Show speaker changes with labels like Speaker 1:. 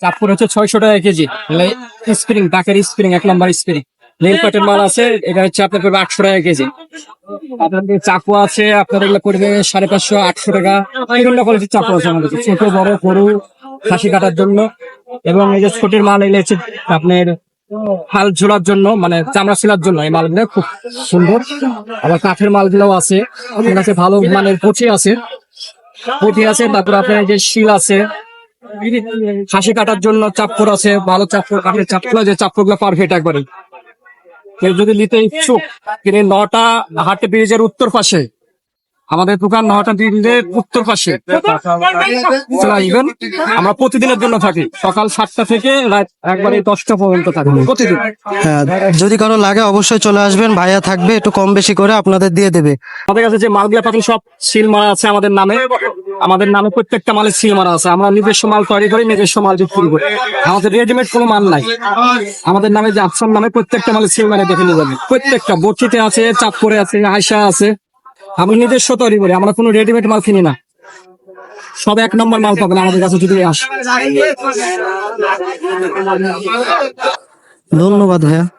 Speaker 1: চাঁদপুর হচ্ছে ছয়শো টাকা কেজি। স্প্রিং ডাকের স্প্রিং এক নম্বর স্প্রিং নীল পাটের মাল আছে, এটা হচ্ছে আপনার পড়বে আটশো টাকা কেজি। আপনাদের চাকু আছে, আপনার এগুলো পড়বে সাড়ে পাঁচশো, আটশো টাকা। বিভিন্ন কোয়ালিটির চাকু আছে আমাদের। ছোট, বড়, গরু, খাসি কাটার জন্য। এবং এই যে ছোটির মাল এগুলো হচ্ছে আপনার হাল ঝোলার জন্য মানে চামড়া ছিলার জন্য এই মালগুলো খুব সুন্দর। আবার কাঠের মালগুলোও আছে। আপনার ভালো মানের পুঁটি আছে। পুঁটি আছে, তারপর আপনার যে শিল আছে। খাসি কাটার জন্য চাপ্পর আছে ভালো চাপ্পর কাঠের চাপ্পর যে চাপ্পরগুলো পারফেক্ট একবারে। কেউ যদি নিতে ইচ্ছুক তিনি নটা হাটে ব্রিজের উত্তর পাশে। আমাদের দোকান নটা ব্রিজের উত্তর পাশে। আসবেন। আমরা প্রতিদিনের জন্য থাকি। সকাল সাতটা থেকে রাত একবারে দশটা পর্যন্ত থাকি। প্রতিদিন।
Speaker 2: হ্যাঁ যদি কারও লাগে অবশ্যই চলে আসবেন। ভাইয়া থাকবে একটু কম বেশি করে আপনাদের দিয়ে দেবে।
Speaker 1: আমাদের কাছে যে মালগুলা পাবেন সব সিল মারা আছে আমাদের নামে। আমাদের নামে প্রত্যেকটা মালের সিল মারা আছে। আমরা নিজস্ব মাল তৈরি করি, নিজস্ব মাল বিক্রি করি। আমাদের রেডিমেড কোনো মাল নাই। আমাদের নামে যে আফসান নামে প্রত্যেকটা মালের সিল মারে দেখে নিয়ে যাবে। প্রত্যেকটা বটিতে আছে চাপ করে আছে আয়সা আছে। আমরা নিজস্ব তৈরি করি, আমরা কোনো রেডিমেড মাল কিনি না। সব এক নম্বর মাল পাবেন আমাদের কাছে যদি আসে।
Speaker 2: ধন্যবাদ ভাইয়া।